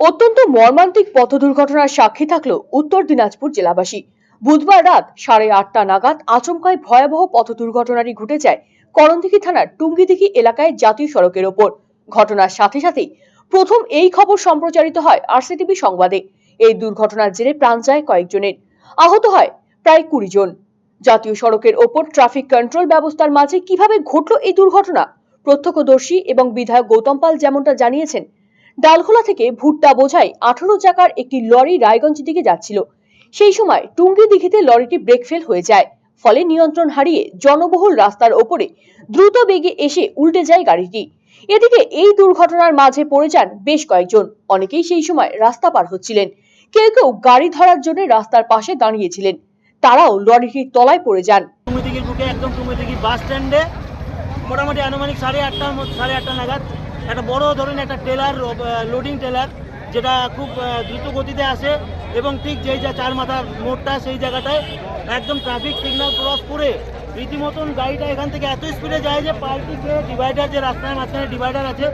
অত্যন্ত মর্মান্তিক পথ দুর্ঘটনার সাক্ষী থাকল উত্তর দিনাজপুর জেলাবাসী। বুধবার রাত সাড়ে আটটা নাগাদ আচমকায় ভয়াবহ পথ দুর্ঘটনাটি ঘটে যায় করণদিঘি থানার টুঙ্গিদিঘি এলাকায় জাতীয় সড়কের ওপর। ঘটনার সাথে সাথেই প্রথম এই খবর সম্প্রচারিত হয় আরসিটিভি সংবাদে। এই দুর্ঘটনার জেরে প্রাণ যায় কয়েকজনের। আহত হয় প্রায় কুড়ি জন। জাতীয় সড়কের ওপর ট্রাফিক কন্ট্রোল ব্যবস্থার মাঝে কীভাবে ঘটল এই দুর্ঘটনা? প্রত্যক্ষদর্শী এবং বিধায়ক গৌতম পাল যেমনটা জানিয়েছেন ডালখোলা থেকে ভুট্টা বোঝাই আঠারো চাকার একটি লরি রায়গঞ্জ দিকে যাচ্ছিল। সেই সময় টুঙ্গি দিঘিতে লরিটি ব্রেক ফেল হয়ে যায়, ফলে নিয়ন্ত্রণ হারিয়ে জনবহুল রাস্তার ওপরে দ্রুত বেগে এসে উল্টে যায় গাড়িটি। এদিকে এই দুর্ঘটনার মাঝে পড়ে যান বেশ কয়েকজন, অনেকেই সেই সময় রাস্তা পার হচ্ছিলেন। কেউ কেউ গাড়ি ধরার জন্য রাস্তার পাশে দাঁড়িয়েছিলেন, তারাও লরিটির তলায় পড়ে যান। একদম বাস স্ট্যান্ডে মোটামুটি আনুমানিক সাড়ে আটটা সাড়ে আটটা নাগাদ একটা বড় ধরনের একটা ট্রেলার লোডিং ট্রেলার যেটা খুব দ্রুত গতিতে আসে এবং ঠিক যেই যা চার মাথার মোড়টা সেই জায়গাটায় একদম ট্রাফিক সিগন্যাল ক্রস করে রীতিমতন গাড়িটা এখান থেকে এত স্পিডে যায় যে পাল্টি যে ডিভাইডার যে রাস্তার মাঝখানে ডিভাইডার আছে,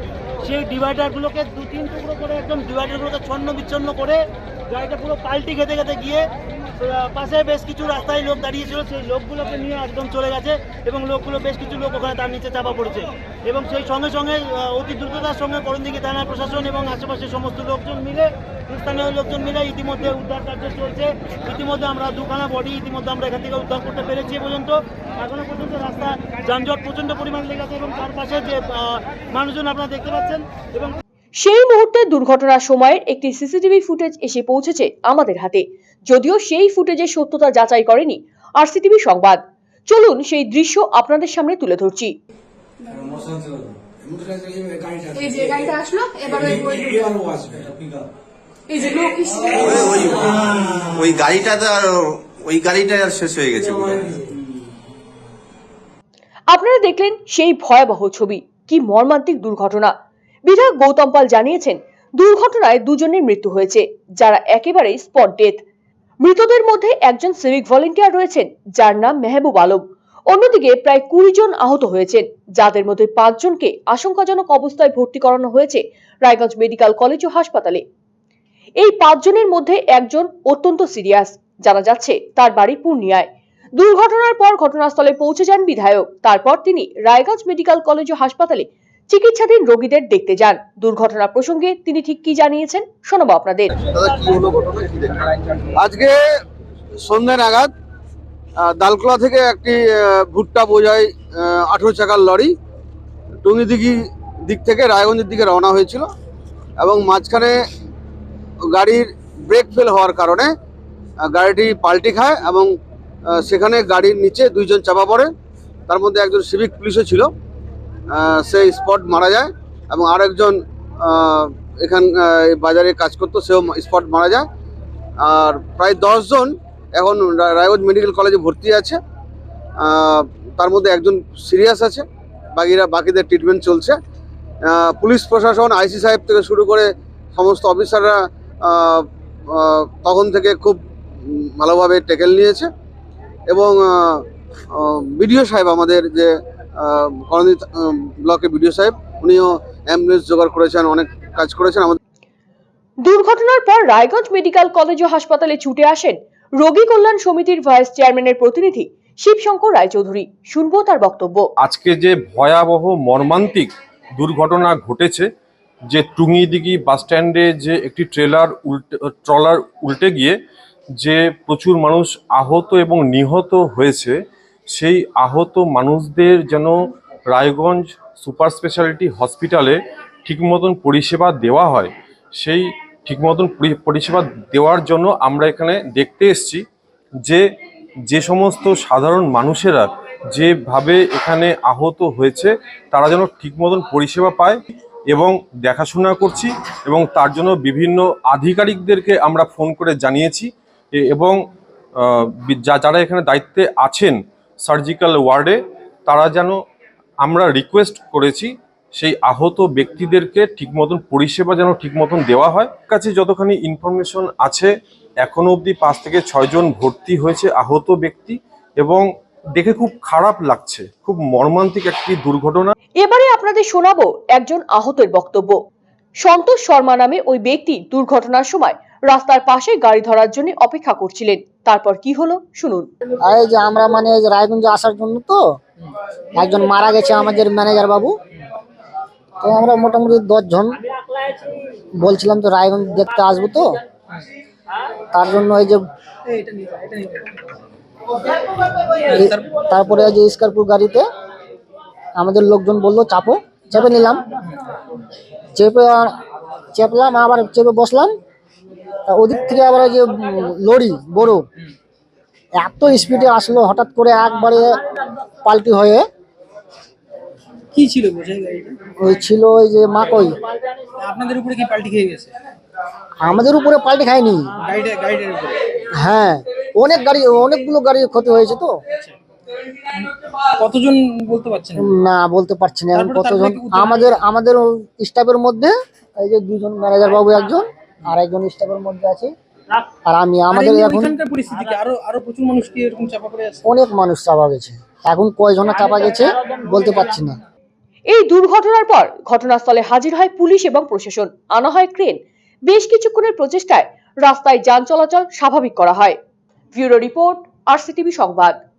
সেই ডিভাইডারগুলোকে দু তিন টুকরো করে একদম ডিভাইডারগুলোকে ছন্ন বিচ্ছন্ন করে গাড়িটা পুরো পাল্টি খেতে খেতে গিয়ে পাশে বেশ কিছু রাস্তায় লোক দাঁড়িয়েছিল। সেই লোকগুলোকে নিয়ে একদম চলে গেছে এবং লোকগুলো বেশ কিছু লোক ওখানে তার নিচে চাপা পড়েছে। এবং সেই সঙ্গে সঙ্গে অতি দ্রুততার সঙ্গে করণদিঘি থানা প্রশাসন এবং আশেপাশের সমস্ত লোকজন মিলে, স্থানীয় লোকজন মিলে ইতিমধ্যে উদ্ধার কার্য চলছে। ইতিমধ্যে আমরা দুখানা বডি ইতিমধ্যে আমরা এখান থেকে উদ্ধার করতে পেরেছি পর্যন্ত। এখনও পর্যন্ত রাস্তা যানজট প্রচণ্ড পরিমাণ লেগেছে এবং তার পাশে যে মানুষজন আপনারা দেখতে পাচ্ছেন এবং সেই মুহূর্তে দুর্ঘটনার সময়ের একটি সিসিটিভি ফুটেজ এসে পৌঁছেছে আমাদের হাতে। যদিও সেই ফুটেজের সত্যতা যাচাই করেনি আরসিটিভি সংবাদ। চলুন সেই দৃশ্য আপনাদের সামনে তুলে ধরছি। এই যে গাড়িটা আসলো ওই ওই- এই যে লোক এসছে। ওই ওই ওই গাড়িটা ওই গাড়িটা শেষ হয়ে গেছে আপনারা দেখলেন সেই ভয়াবহ ছবি। কি মর্মান্তিক দুর্ঘটনা। বিধায়ক গৌতম পাল জানিয়েছেন, দুর্ঘটনায় দুজনের মৃত্যু হয়েছে, যারা একেবারে স্পট ডেথ মৃতদের মধ্যে একজন সিভিক ভলেন্টিয়ার রয়েছেন, যার নাম মেহবুব আলম। অন্যদিকে প্রায় কুড়ি জন আহত হয়েছেন, যাদের মধ্যে পাঁচজনকে আশঙ্কাজনক অবস্থায় ভর্তি করানো হয়েছে রায়গঞ্জ মেডিকেল কলেজ ও হাসপাতালে। এই পাঁচজনের মধ্যে একজন অত্যন্ত সিরিয়াস জানা যাচ্ছে তার বাড়ি পূর্ণিয়ায়। দুর্ঘটনার পর ঘটনাস্থলে পৌঁছে যান বিধায়ক, তারপর তিনি রায়গঞ্জ মেডিকেল কলেজ ও হাসপাতালে চিকিৎসাধীন রোগীদের দেখতে যান। দুর্ঘটনা প্রসঙ্গে তিনি ঠিক কি জানিয়েছেন, শোনাবো আপনাদের। আজকে সন্ধ্যা নাগাদ দালকোলা থেকে একটি ভুট্টা বোঝাই আঠেরো চাকার লরি টুঙ্গিদিঘি দিক থেকে রায়গঞ্জের দিকে রওনা হয়েছিল এবং মাঝখানে গাড়ির ব্রেক ফেল হওয়ার কারণে গাড়িটি পাল্টি খায় এবং সেখানে গাড়ির নিচে দুইজন চাপা পড়ে। তার মধ্যে একজন সিভিক পুলিশও ছিল। সেই স্পট মারা যায় এবং আরেকজন এখান বাজারে কাজ করতো, সেও স্পট মারা যায়। আর প্রায় দশজন এখন রায়গঞ্জ মেডিকেল কলেজে ভর্তি আছে। তার মধ্যে একজন সিরিয়াস আছে, বাকিরা, বাকিদের ট্রিটমেন্ট চলছে। পুলিশ প্রশাসন, আইসি সাহেব থেকে শুরু করে সমস্ত অফিসাররা তখন থেকে খুব ভালোভাবে টেকেল নিয়েছে। এবং বিডিও সাহেব আমাদের যে করণী আহ, ব্লকের বিডিও সাহেব উনিও অ্যাম্বুলেন্স জোগাড় করেছেন অনেক কাজ করেছেন। আমাদের দুর্ঘটনার পর রায়গঞ্জ মেডিকেল কলেজ ও হাসপাতালে ছুটে আসেন রোগী কল্যাণ সমিতির ভাইস চেয়ারম্যানের প্রতিনিধি শিবশঙ্কর রায়চৌধুরী। শুনব তার বক্তব্য। আজকে যে ভয়াবহ মর্মান্তিক দুর্ঘটনা ঘটেছে যে টুঙ্গিদিঘি বাস স্ট্যান্ডে যে একটি ট্রেলার উল্টে ট্রলার উল্টে গিয়ে যে প্রচুর মানুষ আহত এবং নিহত হয়েছে সেই আহত মানুষদের যেন রায়গঞ্জ সুপার স্পেশালিটি হসপিটালে ঠিক মতন পরিষেবা দেওয়া হয়, সেই ঠিক মতন পরিষেবা দেওয়ার জন্য আমরা এখানে দেখতে এসছি যে যে সমস্ত সাধারণ মানুষেরা যেভাবে এখানে আহত হয়েছে, তারা যেন ঠিক মতন পরিষেবা পায় এবং দেখাশোনা করছি এবং তার জন্য বিভিন্ন আধিকারিকদেরকে আমরা ফোন করে জানিয়েছি এবং যারা এখানে দায়িত্বে আছেন সার্জিক্যাল ওয়ার্ডে তারা যেন আমরা রিকোয়েস্ট করেছি সেই আহত ব্যক্তিদেরকে ঠিক মতন পরিষেবা যেন ঠিক মতন দেওয়া হয়। কাছে যতখানি ইনফরমেশন আছে, এখনও অবধি পাঁচ থেকে ছয়জন ভর্তি হয়েছে আহত ব্যক্তি এবং দেখে খুব খারাপ লাগছে, খুব মর্মান্তিক একটি দুর্ঘটনা। এবারে আপনাদের শোনাবো একজন আহতের বক্তব্য। সন্তোষ শর্মা নামে ওই ব্যক্তি দুর্ঘটনার সময় রাস্তার পাশে গাড়ি ধরার জন্য অপেক্ষা করছিলেন। তারপর কি হলো শুনুন। যে আমরা মানে রায়গঞ্জে আসার জন্য তো, একজন মারা গেছে আমাদের ম্যানেজার বাবু। তো আমরা মোটামুটি দশজন বলছিলাম তো রায়গঞ্জ দেখতে আসব তো। তার জন্য এই যে তারপরে যে স্করপিও গাড়িতে আমাদের লোকজন বলল, চাপো। চেপে নিলাম। চেপে চেপলাম, আবার চেপে বসলাম। ওদিক থেকে আবার যে লরি বড় এত স্পিডে আসলো হঠাৎ করে একবারে পাল্টি হয়ে। কি ছিল বোঝাই গাড়িটা ওই ছিল ওই যে মাকই। আপনাদের উপরে কি পাল্টি খেয়ে গেছে? আমাদের উপরে পাল্টি খায়নি। গাড়িটা গাড়িটার উপরে? হ্যাঁ অনেক গাড়ি অনেকগুলো গাড়ির ক্ষতি হয়েছে তো। কতজন বলতে পারছেন? না বলতে পারছি না এখন কতজন। আমাদের আমাদের স্টাফের মধ্যে এই যে দুজন ম্যানেজার বাবু একজন আর একজন স্টাফের মধ্যে আছে। আর আমি আমাদের এখন পরিস্থিতি আরও আরও প্রচুর মানুষ কি এরকম চাপা পড়ে আছে? অনেক মানুষ চাপা গেছে। এখন কয়জনা চাপা গেছে বলতে পারছি না। এই দুর্ঘটনার পর ঘটনাস্থলে হাজির হয় পুলিশ এবং প্রশাসন। আনা হয় ক্রেন। বেশ কিছুক্ষণের প্রচেষ্টায় রাস্তায় যান চলাচল স্বাভাবিক করা হয়। ব্যুরো রিপোর্ট আরসিটিভি সংবাদ।